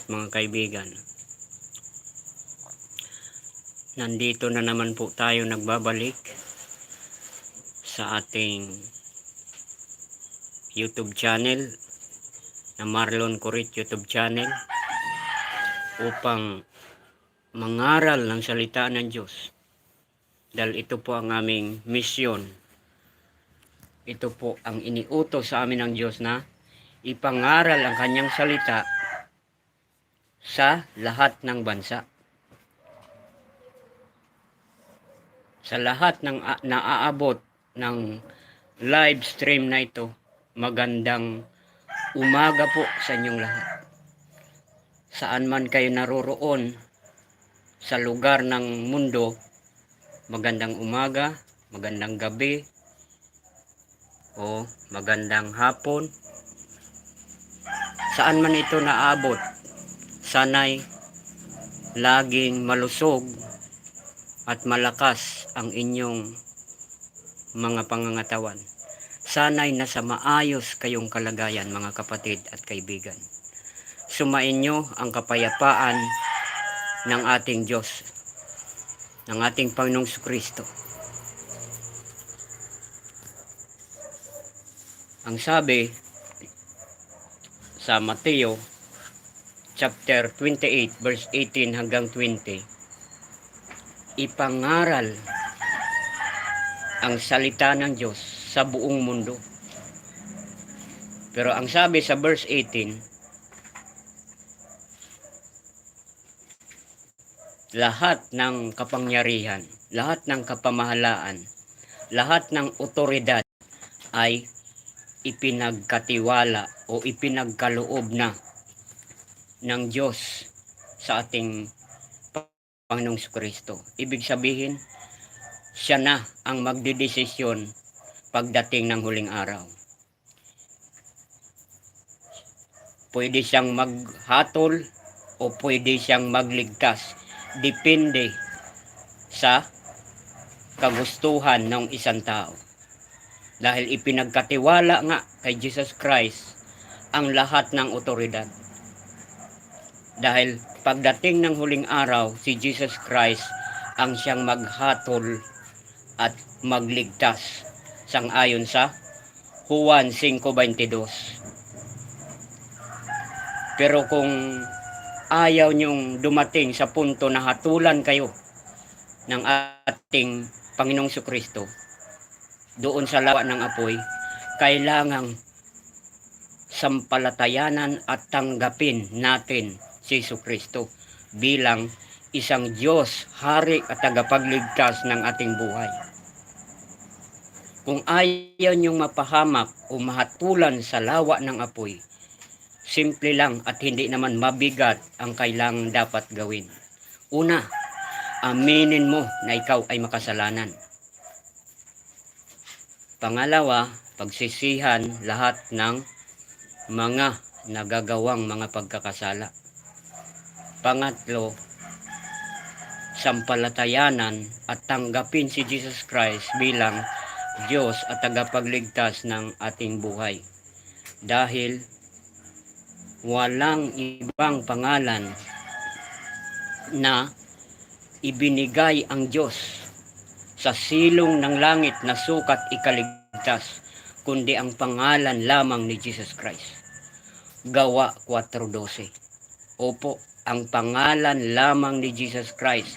at mga kaibigan. Nandito na naman po tayo nagbabalik sa ating YouTube channel na Marlon Kurit YouTube channel upang mangaral ng salita ng Diyos. Dahil ito po ang aming misyon. Ito po ang iniutos sa amin ng Diyos na ipangaral ang kanyang salita sa lahat ng bansa. Sa lahat ng naaabot ng live stream na ito, magandang umaga po sa inyong lahat. Saan man kayo naroroon sa lugar ng mundo, magandang umaga, magandang gabi, o magandang hapon. Saan man ito naabot, sanay laging malusog at malakas ang inyong mga pangangatawan. Sanay nasa maayos kayong kalagayan mga kapatid at kaibigan. Sumain nyo ang kapayapaan ng ating Diyos, ng ating Panginoong Kristo. Ang sabi sa Mateo chapter 28 verse 18 hanggang 20 ipangaral ang salita ng Diyos sa buong mundo. Pero ang sabi sa verse 18 lahat ng kapangyarihan, lahat ng kapamahalaan, lahat ng otoridad ay ipinagkatiwala o ipinagkaloob na ng Diyos sa ating Panginoong Kristo. Ibig sabihin, siya na ang magdidesisyon pagdating ng huling araw. Pwede siyang maghatol o pwede siyang magligtas. Depende sa kagustuhan ng isang tao. Dahil ipinagkatiwala nga kay Jesus Christ ang lahat ng otoridad. Dahil pagdating ng huling araw, si Jesus Christ ang siyang maghatol at magligtas sangayon sa Juan 5.22. Pero kung ayaw niyong dumating sa punto na hatulan kayo ng ating Panginoong Kristo doon sa lawa ng apoy, kailangang sampalatayanan at tanggapin natin Jesu Kristo bilang isang Diyos, Hari at tagapagligtas ng ating buhay. Kung ayaw niyong mapahamak o mahatulan sa lawa ng apoy, simple lang at hindi naman mabigat ang kailangang dapat gawin. Una, aminin mo na ikaw ay makasalanan. Pangalawa, pagsisihan lahat ng mga nagagawang mga pagkakasala. Pangatlo, sampalatayanan at tanggapin si Jesus Christ bilang Diyos at tagapagligtas ng ating buhay. Dahil walang ibang pangalan na ibinigay ang Diyos sa silong ng langit na sukat ikaligtas, kundi ang pangalan lamang ni Jesus Christ. Gawa 4.12 Opo, ang pangalan lamang ni Jesus Christ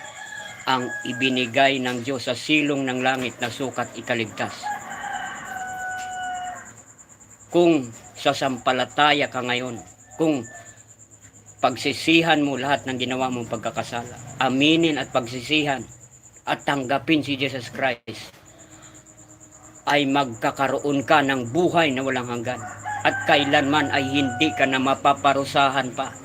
ang ibinigay ng Diyos sa silong ng langit na sukat ikaligtas. Kung sasampalataya ka ngayon, kung pagsisihan mo lahat ng ginawa mong pagkakasala, aminin at pagsisihan at tanggapin si Jesus Christ, ay magkakaroon ka ng buhay na walang hanggan. At kailanman ay hindi ka na mapaparusahan pa.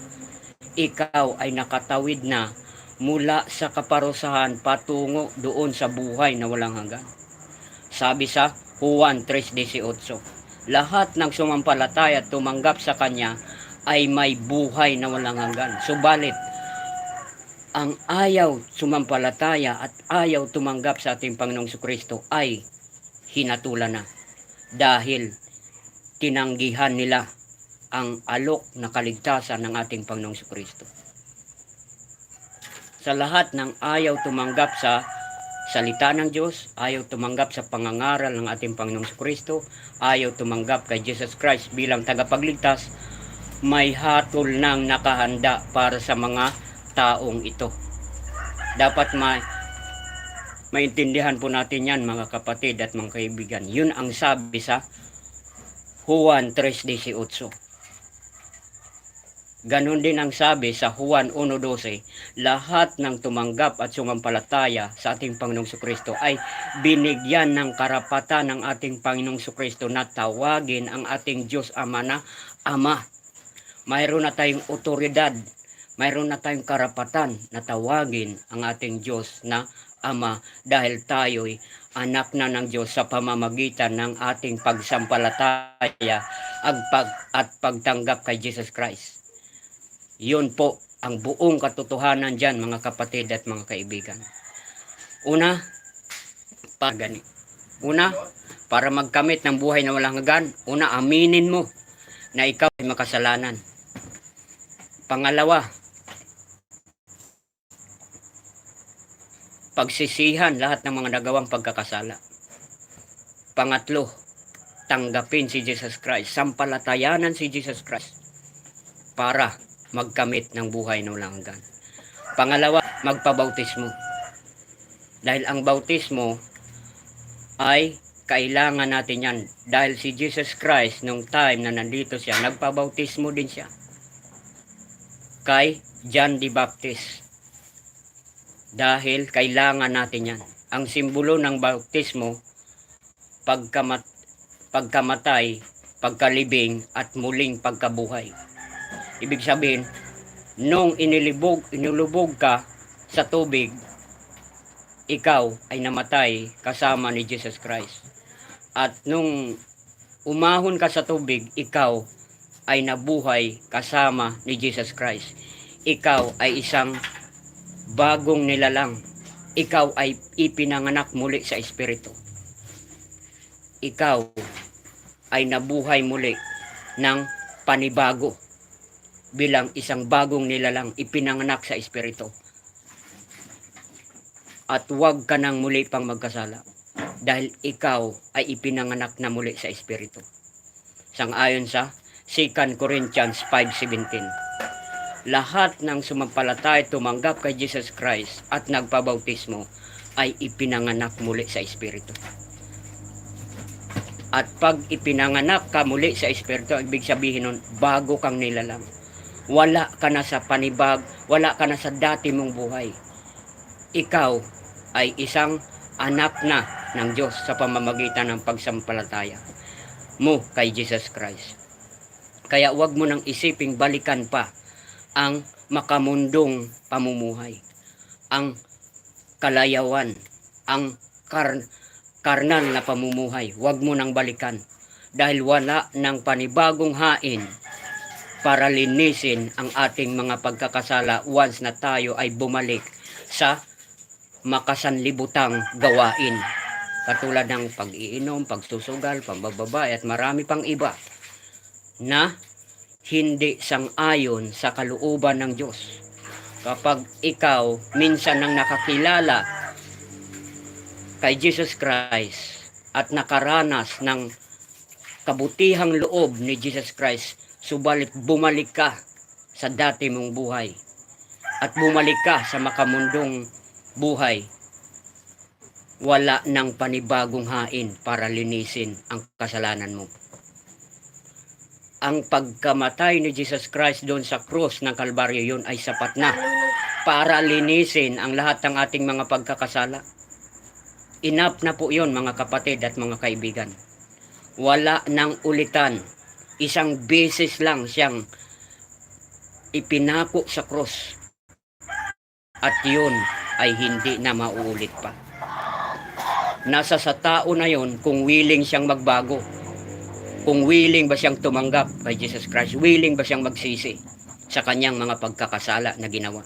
Ikaw ay nakatawid na mula sa kaparusahan patungo doon sa buhay na walang hanggan. Sabi sa Juan 3.18, lahat ng sumampalataya at tumanggap sa Kanya ay may buhay na walang hanggan. Subalit, ang ayaw sumampalataya at ayaw tumanggap sa ating Panginoong Kristo ay hinatulan na dahil tinanggihan nila ang alok na kaligtasan ng ating Panginoong Kristo. Sa lahat ng ayaw tumanggap sa salita ng Diyos, ayaw tumanggap sa pangangaral ng ating Panginoong Kristo, ayaw tumanggap kay Jesus Christ bilang tagapagligtas, may hatol nang nakahanda para sa mga taong ito. Dapat may maintindihan po natin yan mga kapatid at mga kaibigan. Yun ang sabi sa Juan 3.18. Ganon din ang sabi sa Juan 1.12, lahat ng tumanggap at sumampalataya sa ating Panginoong Kristo ay binigyan ng karapatan ng ating Panginoong Kristo na tawagin ang ating Diyos Ama na Ama. Mayroon na tayong otoridad, mayroon na tayong karapatan na tawagin ang ating Diyos na Ama dahil tayo'y anak na ng Diyos sa pamamagitan ng ating pagsampalataya at, pag, at pagtanggap kay Jesus Christ. Yun po ang buong katotohanan dyan mga kapatid at mga kaibigan. Una, pagani. Una, para magkamit ng buhay na walang hanggan, una aminin mo na ikaw ay makasalanan. Pangalawa, pagsisihan lahat ng mga nagawang pagkakasala. Pangatlo, tanggapin si Jesus Christ, sampalatayanan si Jesus Christ para magkamit ng buhay na walang hanggan. Pangalawa, magpabautismo. Dahil ang bautismo ay kailangan natin yan. Dahil si Jesus Christ, nung time na nandito siya, nagpabautismo din siya. Kay John the Baptist. Dahil kailangan natin yan. Ang simbolo ng bautismo, pagkamat, pagkamatay, pagkalibing, at muling pagkabuhay. Ibig sabihin, nung inilibog, inulubog ka sa tubig, ikaw ay namatay kasama ni Jesus Christ. At nung umahon ka sa tubig, ikaw ay nabuhay kasama ni Jesus Christ. Ikaw ay isang bagong nilalang. Ikaw ay ipinanganak muli sa Espiritu. Ikaw ay nabuhay muli ng panibago bilang isang bagong nilalang ipinanganak sa Espiritu. At huwag ka nang muli pang magkasala dahil ikaw ay ipinanganak na muli sa Espiritu. Sangayon sa 2 Corinthians 5.17 Lahat ng sumampalatay tumanggap kay Jesus Christ at nagpabautismo ay ipinanganak muli sa Espiritu. At pag ipinanganak ka muli sa Espiritu, ibig sabihin nun, bago kang nilalang wala ka na sa panibag, wala ka na sa dati mong buhay. Ikaw ay isang anak na ng Diyos sa pamamagitan ng pagsampalataya mo kay Jesus Christ. Kaya wag mo nang isiping balikan pa ang makamundong pamumuhay, ang kalayawan, ang kar karnal na pamumuhay. Wag mo nang balikan dahil wala ng panibagong hain para linisin ang ating mga pagkakasala once na tayo ay bumalik sa makasanlibutang gawain. Katulad ng pag-iinom, pagsusugal, pambababae at marami pang iba na hindi sang-ayon sa kalooban ng Diyos. Kapag ikaw minsan nang nakakilala kay Jesus Christ at nakaranas ng kabutihang loob ni Jesus Christ, subalit bumalik ka sa dati mong buhay at bumalik ka sa makamundong buhay. Wala ng panibagong hain para linisin ang kasalanan mo. Ang pagkamatay ni Jesus Christ doon sa krus ng Kalbaryo yun ay sapat na para linisin ang lahat ng ating mga pagkakasala. Enough na po yun mga kapatid at mga kaibigan. Wala nang ulitan isang beses lang siyang ipinako sa cross. At yun ay hindi na mauulit pa. Nasa sa tao na yon kung willing siyang magbago. Kung willing ba siyang tumanggap kay Jesus Christ? Willing ba siyang magsisi sa kanyang mga pagkakasala na ginawa?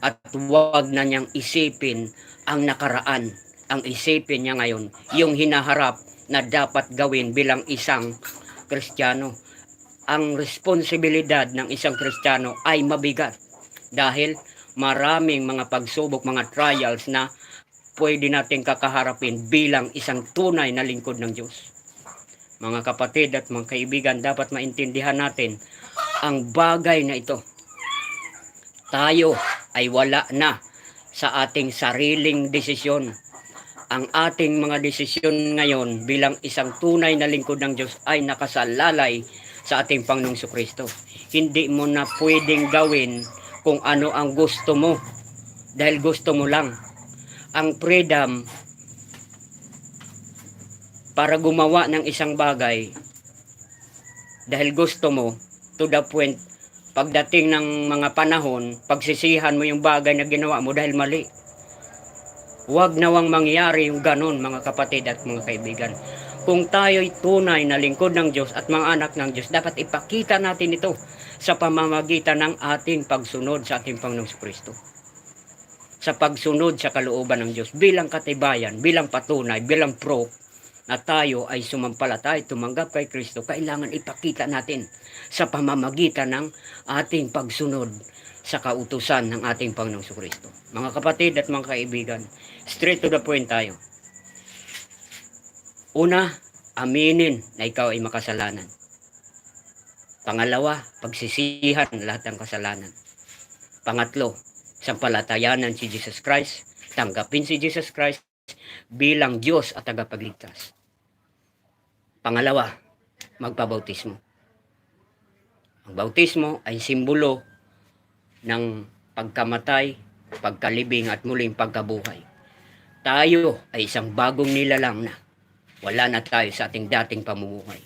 At huwag na niyang isipin ang nakaraan. Ang isipin niya ngayon yung hinaharap na dapat gawin bilang isang Kristiyano. ang responsibilidad ng isang Kristiyano ay mabigat dahil maraming mga pagsubok, mga trials na pwede nating kakaharapin bilang isang tunay na lingkod ng Diyos. Mga kapatid at mga kaibigan, dapat maintindihan natin ang bagay na ito. Tayo ay wala na sa ating sariling desisyon. Ang ating mga desisyon ngayon bilang isang tunay na lingkod ng Diyos ay nakasalalay sa ating Panginoong Kristo. Hindi mo na pwedeng gawin kung ano ang gusto mo dahil gusto mo lang. Ang freedom para gumawa ng isang bagay dahil gusto mo to the point pagdating ng mga panahon pagsisihan mo yung bagay na ginawa mo dahil mali Huwag nawang mangyari yung ganon mga kapatid at mga kaibigan. Kung tayo'y tunay na lingkod ng Diyos at mga anak ng Diyos, dapat ipakita natin ito sa pamamagitan ng ating pagsunod sa ating Panginoong Kristo. Sa pagsunod sa kalooban ng Diyos bilang katibayan, bilang patunay, bilang proof na tayo ay sumampalatay, tumanggap kay Kristo, kailangan ipakita natin sa pamamagitan ng ating pagsunod sa kautusan ng ating Panginoong Kristo. Mga kapatid at mga kaibigan, straight to the point tayo. Una, aminin na ikaw ay makasalanan. Pangalawa, pagsisihan lahat ng kasalanan. Pangatlo, sampalatayanan si Jesus Christ, tanggapin si Jesus Christ bilang Diyos at tagapagligtas. Pangalawa, magpabautismo. Ang bautismo ay simbolo ng pagkamatay, pagkalibing at muling pagkabuhay. Tayo ay isang bagong nilalang na. Wala na tayo sa ating dating pamumuhay.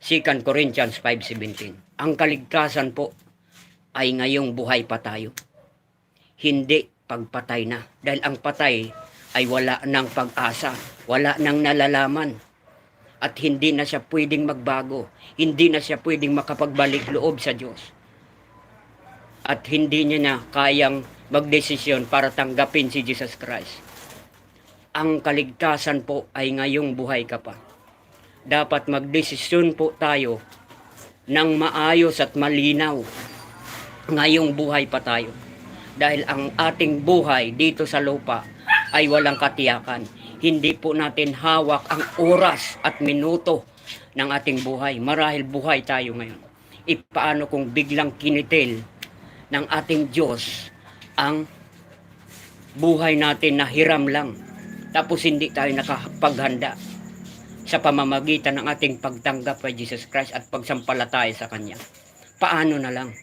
2 Corinthians 5.17 Ang kaligtasan po ay ngayong buhay pa tayo. Hindi pagpatay na. Dahil ang patay ay wala ng pag-asa, wala ng nalalaman. At hindi na siya pwedeng magbago. Hindi na siya pwedeng makapagbalik loob sa Diyos at hindi niya na kayang magdesisyon para tanggapin si Jesus Christ. Ang kaligtasan po ay ngayong buhay ka pa. Dapat magdesisyon po tayo ng maayos at malinaw. Ngayong buhay pa tayo. Dahil ang ating buhay dito sa lupa ay walang katiyakan. Hindi po natin hawak ang oras at minuto ng ating buhay. Marahil buhay tayo ngayon. Ipaano kung biglang kinitil ng ating Diyos ang buhay natin na hiram lang. Tapos hindi tayo nakapaghanda sa pamamagitan ng ating pagtanggap kay Jesus Christ at pagsampalataya sa Kanya. Paano na lang?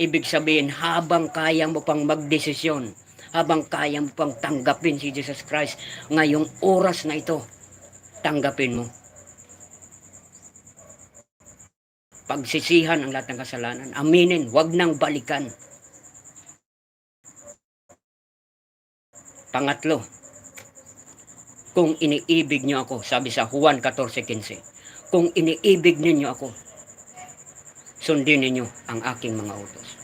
Ibig sabihin, habang kaya mo pang magdesisyon, habang kaya mo pang tanggapin si Jesus Christ, ngayong oras na ito, tanggapin mo. Pagsisihan ang lahat ng kasalanan. Aminin, wag nang balikan. Pangatlo, kung iniibig niyo ako, sabi sa Juan 14.15, kung iniibig ninyo ako, sundin ninyo ang aking mga utos.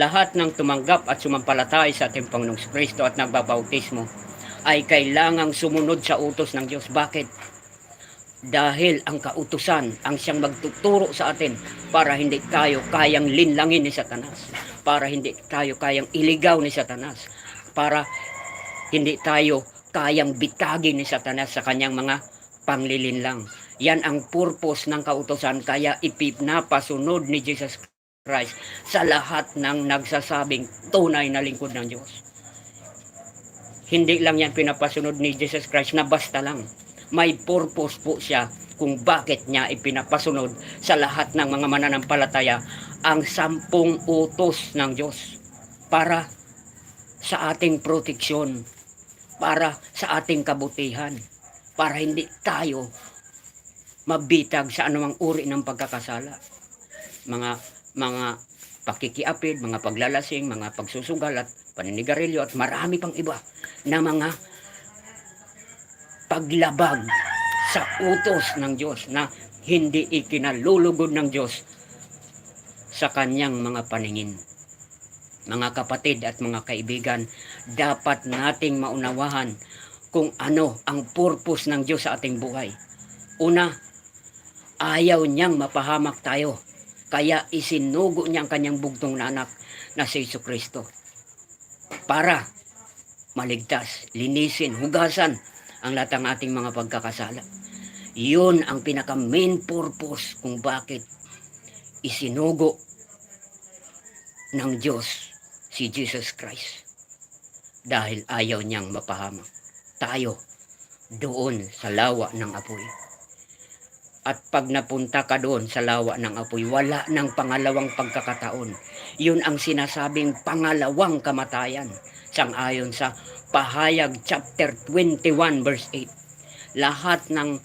Lahat ng tumanggap at sumampalatay sa ating Panginoong Kristo at nagbabautismo ay kailangang sumunod sa utos ng Diyos. Bakit? Dahil ang kautusan ang siyang magtuturo sa atin para hindi tayo kayang linlangin ni Satanas, para hindi tayo kayang iligaw ni Satanas, para hindi tayo kayang bitagin ni Satanas sa kanyang mga panglilinlang. Yan ang purpose ng kautusan kaya ipinapasunod ni Jesus Christ sa lahat ng nagsasabing tunay na lingkod ng Diyos. Hindi lang yan pinapasunod ni Jesus Christ na basta lang may purpose po siya kung bakit niya ipinapasunod sa lahat ng mga mananampalataya ang sampung utos ng Diyos para sa ating proteksyon, para sa ating kabutihan, para hindi tayo mabitag sa anumang uri ng pagkakasala. Mga mga pakikiapid, mga paglalasing, mga pagsusugal at paninigarilyo at marami pang iba na mga paglabag sa utos ng Diyos na hindi ikinalulugod ng Diyos sa kanyang mga paningin. Mga kapatid at mga kaibigan, dapat nating maunawahan kung ano ang purpose ng Diyos sa ating buhay. Una, ayaw niyang mapahamak tayo. Kaya isinugo niya ang kanyang bugtong na anak na si Yesu Kristo para maligtas, linisin, hugasan ang lahat ng ating mga pagkakasala. Yun ang pinaka main purpose kung bakit isinugo ng Diyos si Jesus Christ. Dahil ayaw niyang mapahamak tayo doon sa lawa ng apoy. At pag napunta ka doon sa lawa ng apoy, wala ng pangalawang pagkakataon. Yun ang sinasabing pangalawang kamatayan. Sangayon sa Pahayag chapter 21 verse 8. Lahat ng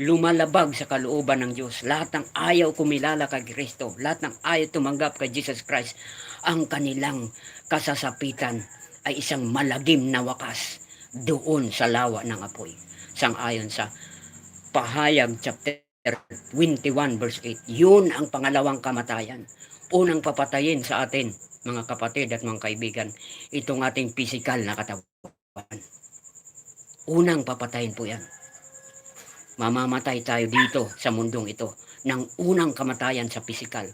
lumalabag sa kalooban ng Diyos, lahat ng ayaw kumilala kay Kristo, lahat ng ayaw tumanggap kay Jesus Christ, ang kanilang kasasapitan ay isang malagim na wakas doon sa lawa ng apoy. Sangayon sa Pahayag chapter 21 verse 8. Yun ang pangalawang kamatayan. Unang papatayin sa atin, mga kapatid at mga kaibigan, itong ating physical na katawan. Unang papatayin po yan. Mamamatay tayo dito sa mundong ito ng unang kamatayan sa physical.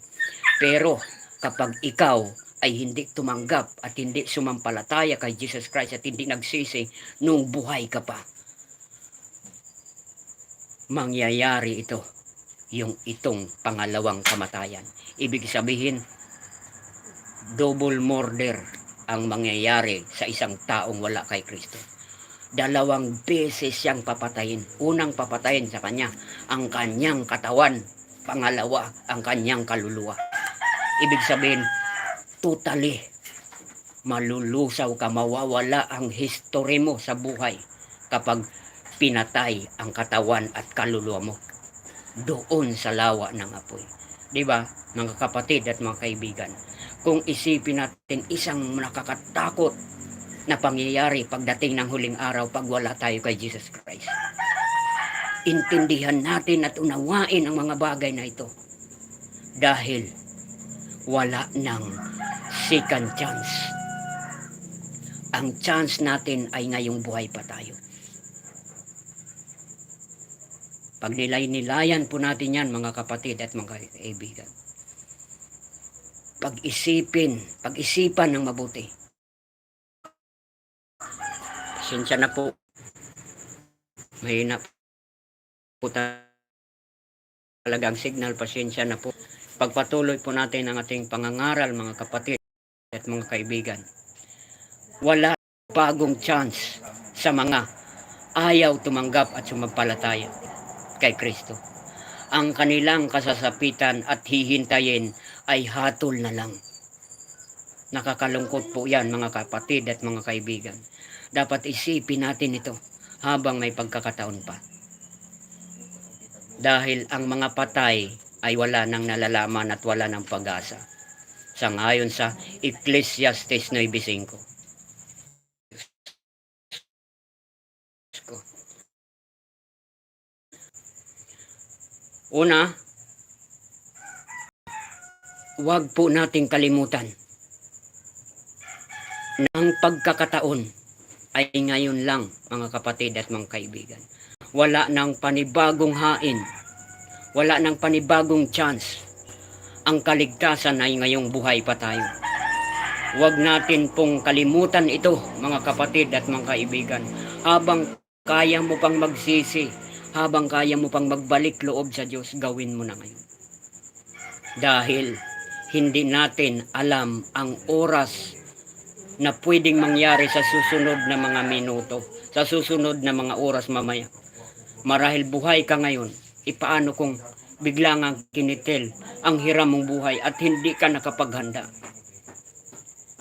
Pero kapag ikaw ay hindi tumanggap at hindi sumampalataya kay Jesus Christ at hindi nagsisi nung buhay ka pa, mangyayari ito yung itong pangalawang kamatayan. Ibig sabihin, double murder ang mangyayari sa isang taong wala kay Kristo. Dalawang beses siyang papatayin. Unang papatayin sa kanya ang kanyang katawan. Pangalawa, ang kanyang kaluluwa. Ibig sabihin, totally malulusaw ka, mawawala ang history mo sa buhay kapag pinatay ang katawan at kaluluwa mo doon sa lawa ng apoy. 'Di ba, mga kapatid at mga kaibigan? Kung isipin natin isang nakakatakot na pangyayari pagdating ng huling araw pag wala tayo kay Jesus Christ. Intindihan natin at unawain ang mga bagay na ito. Dahil wala ng second chance. Ang chance natin ay ngayong buhay pa tayo. Pag nilay-nilayan po natin yan mga kapatid at mga kaibigan. Pag-isipin, pag-isipan ng mabuti. Pasensya na po. Mahina po talaga ang signal. Pasensya na po. Pagpatuloy po natin ang ating pangangaral mga kapatid at mga kaibigan. Wala bagong chance sa mga ayaw tumanggap at sumampalataya kay Kristo. Ang kanilang kasasapitan at hihintayin ay hatol na lang. Nakakalungkot po yan mga kapatid at mga kaibigan. Dapat isipin natin ito habang may pagkakataon pa. Dahil ang mga patay ay wala nang nalalaman at wala nang pag-asa. Sangayon sa Ecclesiastes 9.5. Una, huwag po nating kalimutan ang pagkakataon ay ngayon lang mga kapatid at mga kaibigan. Wala nang panibagong hain. Wala nang panibagong chance. Ang kaligtasan ay ngayong buhay pa tayo. Huwag natin pong kalimutan ito mga kapatid at mga kaibigan. Habang kaya mo pang magsisi, habang kaya mo pang magbalik loob sa Diyos, gawin mo na ngayon. Dahil hindi natin alam ang oras na pwedeng mangyari sa susunod na mga minuto, sa susunod na mga oras mamaya. Marahil buhay ka ngayon, ipaano kung bigla nga kinitil ang hiram mong buhay at hindi ka nakapaghanda.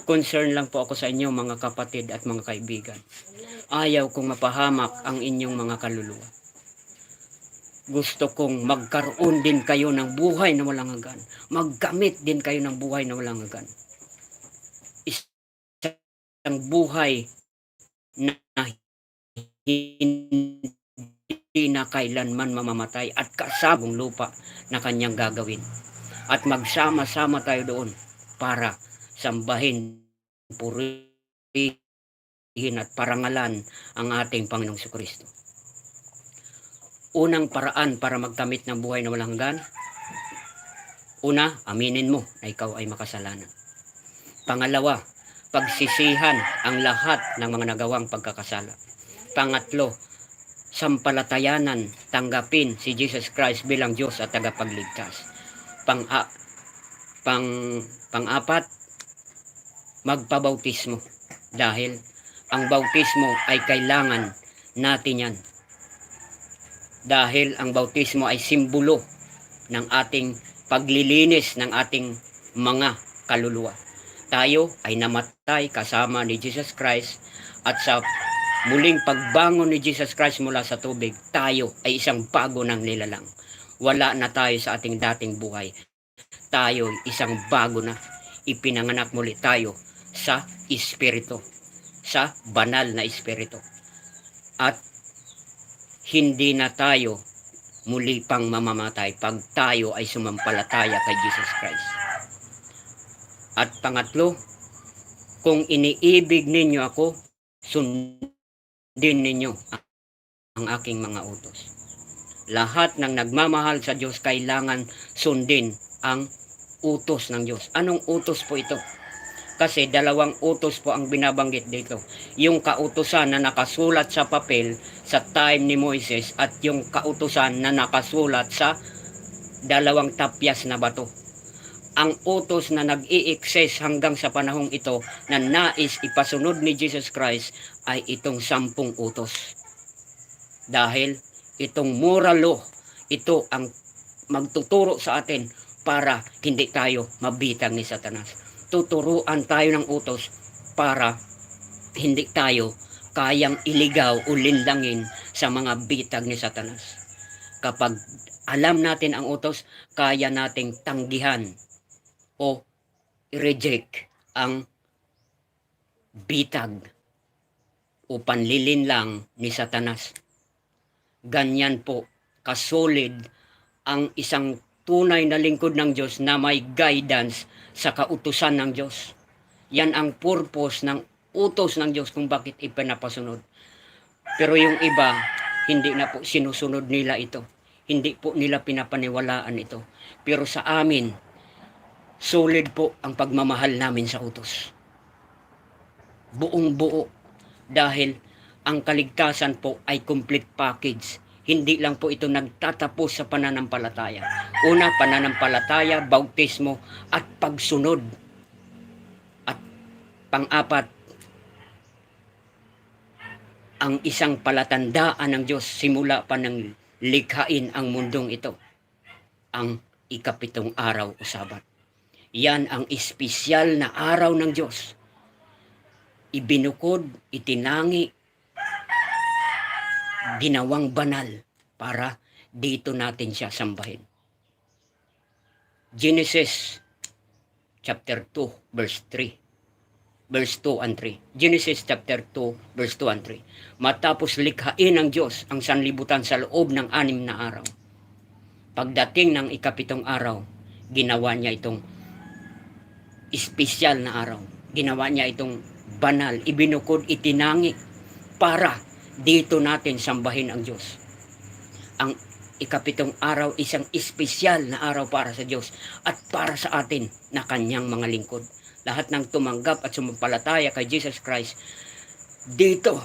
Concern lang po ako sa inyo mga kapatid at mga kaibigan. Ayaw kong mapahamak ang inyong mga kaluluwa. Gusto kong magkaroon din kayo ng buhay na walang hanggan. Maggamit din kayo ng buhay na walang hanggan. Isang buhay na hindi na kailanman mamamatay at kasabong lupa na kanyang gagawin. At magsama-sama tayo doon para sambahin, purihin at parangalan ang ating Panginoong Kristo. Unang paraan para magkamit ng buhay na walang hanggan, una, aminin mo na ikaw ay makasalanan. Pangalawa, pagsisihan ang lahat ng mga nagawang pagkakasala. Pangatlo, sampalatayanan, tanggapin si Jesus Christ bilang Diyos at tagapagligtas. Pang pang pang-apat, magpabautismo dahil ang bautismo ay kailangan natin yan. Dahil ang bautismo ay simbolo ng ating paglilinis ng ating mga kaluluwa. Tayo ay namatay kasama ni Jesus Christ at sa muling pagbangon ni Jesus Christ mula sa tubig, tayo ay isang bago ng nilalang. Wala na tayo sa ating dating buhay. Tayo ay isang bago na. Ipinanganak muli tayo sa Espiritu. Sa banal na Espiritu. At hindi na tayo muli pang mamamatay pag tayo ay sumampalataya kay Jesus Christ. At pangatlo, kung iniibig ninyo ako, sundin ninyo ang- aking mga utos. Lahat ng nagmamahal sa Diyos kailangan sundin ang utos ng Diyos. Anong utos po ito? Kasi dalawang utos po ang binabanggit dito. Yung kautusan na nakasulat sa papel sa time ni Moises at yung kautusan na nakasulat sa dalawang tapyas na bato. Ang utos na nag-i-excess hanggang sa panahong ito na nais ipasunod ni Jesus Christ ay itong sampung utos. Dahil itong moral law, ito ang magtuturo sa atin para hindi tayo mabitang ni Satanas tuturuan tayo ng utos para hindi tayo kayang iligaw o linlangin sa mga bitag ni Satanas. Kapag alam natin ang utos, kaya nating tanggihan o reject ang bitag o panlilinlang ni Satanas. Ganyan po kasolid ang isang tunay na lingkod ng Diyos na may guidance sa kautusan ng Diyos. Yan ang purpose ng utos ng Diyos kung bakit ipinapasunod. Pero yung iba, hindi na po sinusunod nila ito. Hindi po nila pinapaniwalaan ito. Pero sa amin, solid po ang pagmamahal namin sa utos. Buong buo. Dahil ang kaligtasan po ay complete package hindi lang po ito nagtatapos sa pananampalataya. Una, pananampalataya, bautismo, at pagsunod. At pang-apat, ang isang palatandaan ng Diyos simula pa ng likhain ang mundong ito. Ang ikapitong araw o sabat. Yan ang espesyal na araw ng Diyos. Ibinukod, itinangi, ginawang banal para dito natin siya sambahin. Genesis chapter 2 verse 3 verse 2 and 3. Genesis chapter 2 verse 2 and 3. Matapos likhain ng Diyos ang sanlibutan sa loob ng anim na araw. Pagdating ng ikapitong araw, ginawa niya itong espesyal na araw. Ginawa niya itong banal, ibinukod, itinangi para dito natin sambahin ang Diyos. Ang ikapitong araw, isang espesyal na araw para sa Diyos at para sa atin na kanyang mga lingkod. Lahat ng tumanggap at sumampalataya kay Jesus Christ, dito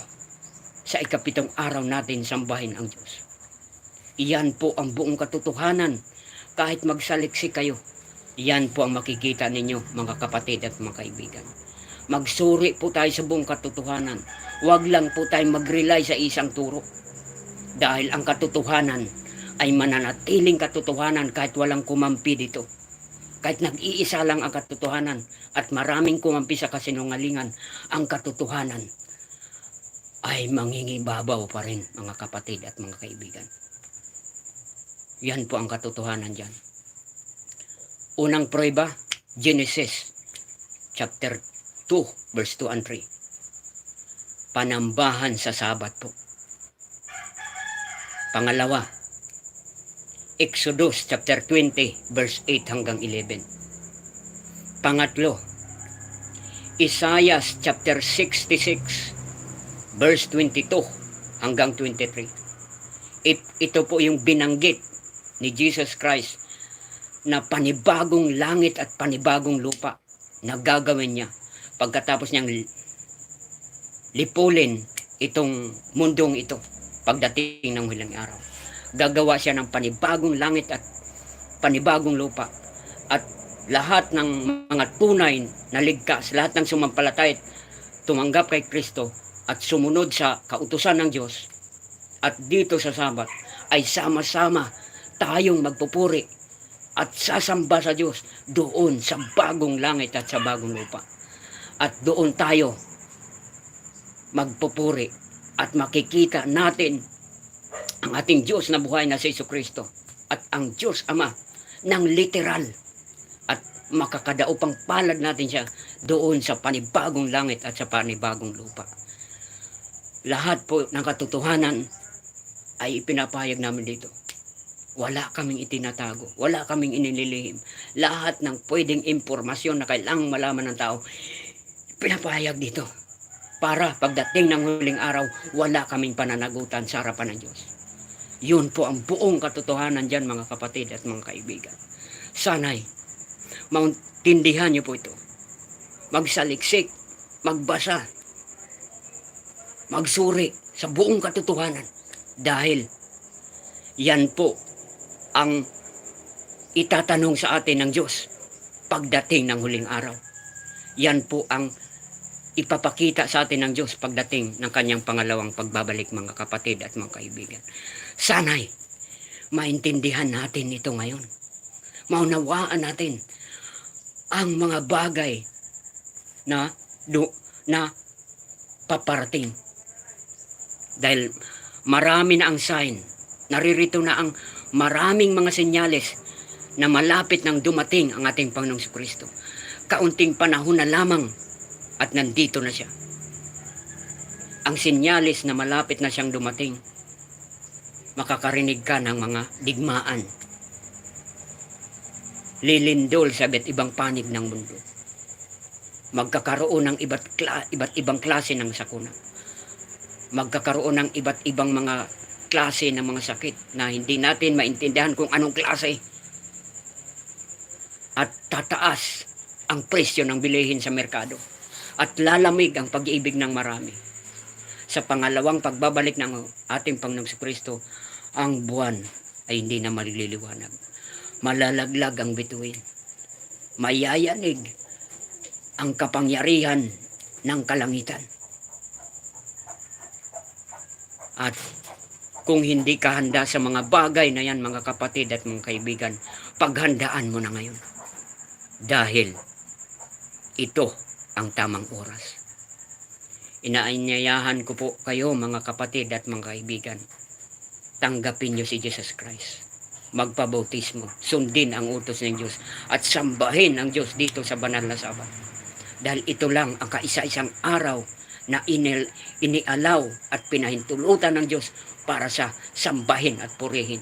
sa ikapitong araw natin sambahin ang Diyos. Iyan po ang buong katotohanan. Kahit magsaliksi kayo, iyan po ang makikita ninyo mga kapatid at mga kaibigan. Magsuri po tayo sa buong katotohanan. Huwag lang po tayo mag-rely sa isang turo. Dahil ang katotohanan ay mananatiling katotohanan kahit walang kumampi dito. Kahit nag-iisa lang ang katotohanan at maraming kumampi sa kasinungalingan, ang katotohanan ay mangingibabaw pa rin mga kapatid at mga kaibigan. Yan po ang katotohanan dyan. Unang prueba, Genesis chapter 2 verse 2 and 3. Panambahan sa Sabat po. Pangalawa, Exodus chapter 20 verse 8 hanggang 11. Pangatlo, Isaiah chapter 66 verse 22 hanggang 23. It, ito po yung binanggit ni Jesus Christ na panibagong langit at panibagong lupa na gagawin niya pagkatapos niyang li- lipulin itong mundong ito pagdating ng huling araw. Gagawa siya ng panibagong langit at panibagong lupa at lahat ng mga tunay na ligtas, lahat ng sumampalatay at tumanggap kay Kristo at sumunod sa kautusan ng Diyos at dito sa Sabat ay sama-sama tayong magpupuri at sasamba sa Diyos doon sa bagong langit at sa bagong lupa. At doon tayo magpupuri at makikita natin ang ating Diyos na buhay na si Iso Kristo at ang Diyos Ama ng literal at makakadaupang palad natin siya doon sa panibagong langit at sa panibagong lupa. Lahat po ng katotohanan ay ipinapahayag namin dito. Wala kaming itinatago, wala kaming inililihim. Lahat ng pwedeng impormasyon na kailangang malaman ng tao, pinapahayag dito. Para pagdating ng huling araw, wala kaming pananagutan sa harapan ng Diyos. Yun po ang buong katotohanan dyan mga kapatid at mga kaibigan. Sana'y mauntindihan niyo po ito. Magsaliksik, magbasa, magsuri sa buong katotohanan. Dahil yan po ang itatanong sa atin ng Diyos pagdating ng huling araw. Yan po ang ipapakita sa atin ng Diyos pagdating ng kanyang pangalawang pagbabalik mga kapatid at mga kaibigan. Sana'y maintindihan natin ito ngayon. Maunawaan natin ang mga bagay na do, na paparating. Dahil marami na ang sign, naririto na ang maraming mga senyales na malapit nang dumating ang ating Panginoong Kristo. Kaunting panahon na lamang at nandito na siya. Ang senyales na malapit na siyang dumating, makakarinig ka ng mga digmaan. Lilindol sa iba't ibang panig ng mundo. Magkakaroon ng iba't, kla- iba't ibang klase ng sakuna. Magkakaroon ng iba't ibang mga klase ng mga sakit na hindi natin maintindihan kung anong klase. At tataas ang presyo ng bilihin sa merkado. At lalamig ang pag-ibig ng marami. Sa pangalawang pagbabalik ng ating Panginoong Kristo, ang buwan ay hindi na maliliwanag. Malalaglag ang bituin. Mayayanig ang kapangyarihan ng kalangitan. At kung hindi ka handa sa mga bagay na yan mga kapatid at mga kaibigan, paghandaan mo na ngayon. Dahil ito ang tamang oras. Inaanyayahan ko po kayo mga kapatid at mga kaibigan. Tanggapin niyo si Jesus Christ. Magpabautismo. Sundin ang utos ng Diyos. At sambahin ang Diyos dito sa banal na sabat. Dahil ito lang ang kaisa-isang araw na inil, inialaw at pinahintulutan ng Diyos para sa sambahin at purihin.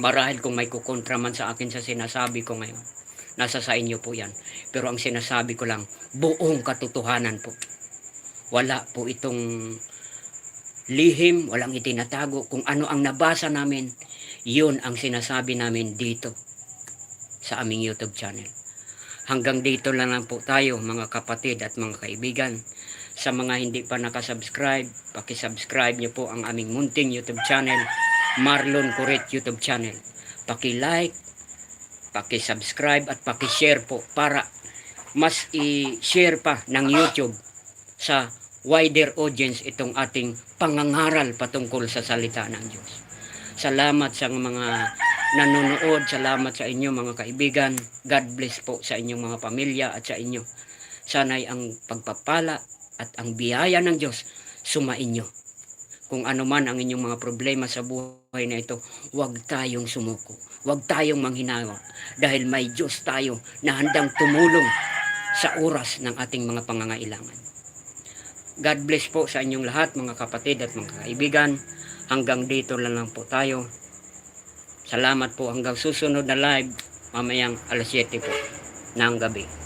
Marahil kung may kukontra man sa akin sa sinasabi ko ngayon, nasa sa inyo po yan. Pero ang sinasabi ko lang, buong katotohanan po. Wala po itong lihim, walang itinatago. Kung ano ang nabasa namin, yun ang sinasabi namin dito sa aming YouTube channel. Hanggang dito lang lang po tayo mga kapatid at mga kaibigan. Sa mga hindi pa nakasubscribe, pakisubscribe niyo po ang aming munting YouTube channel, Marlon Kuret YouTube channel. Paki-like, paki-subscribe at paki-share po para mas i-share pa ng YouTube sa wider audience itong ating pangangaral patungkol sa salita ng Diyos. Salamat sa mga nanonood, salamat sa inyo mga kaibigan. God bless po sa inyong mga pamilya at sa inyo. Sana'y ang pagpapala at ang biyaya ng Diyos sumainyo. Kung ano man ang inyong mga problema sa buhay na ito, huwag tayong sumuko. Huwag tayong manghinawa. Dahil may Diyos tayo na handang tumulong sa oras ng ating mga pangangailangan. God bless po sa inyong lahat mga kapatid at mga kaibigan. Hanggang dito lang lang po tayo. Salamat po hanggang susunod na live mamayang alas 7 po ng gabi.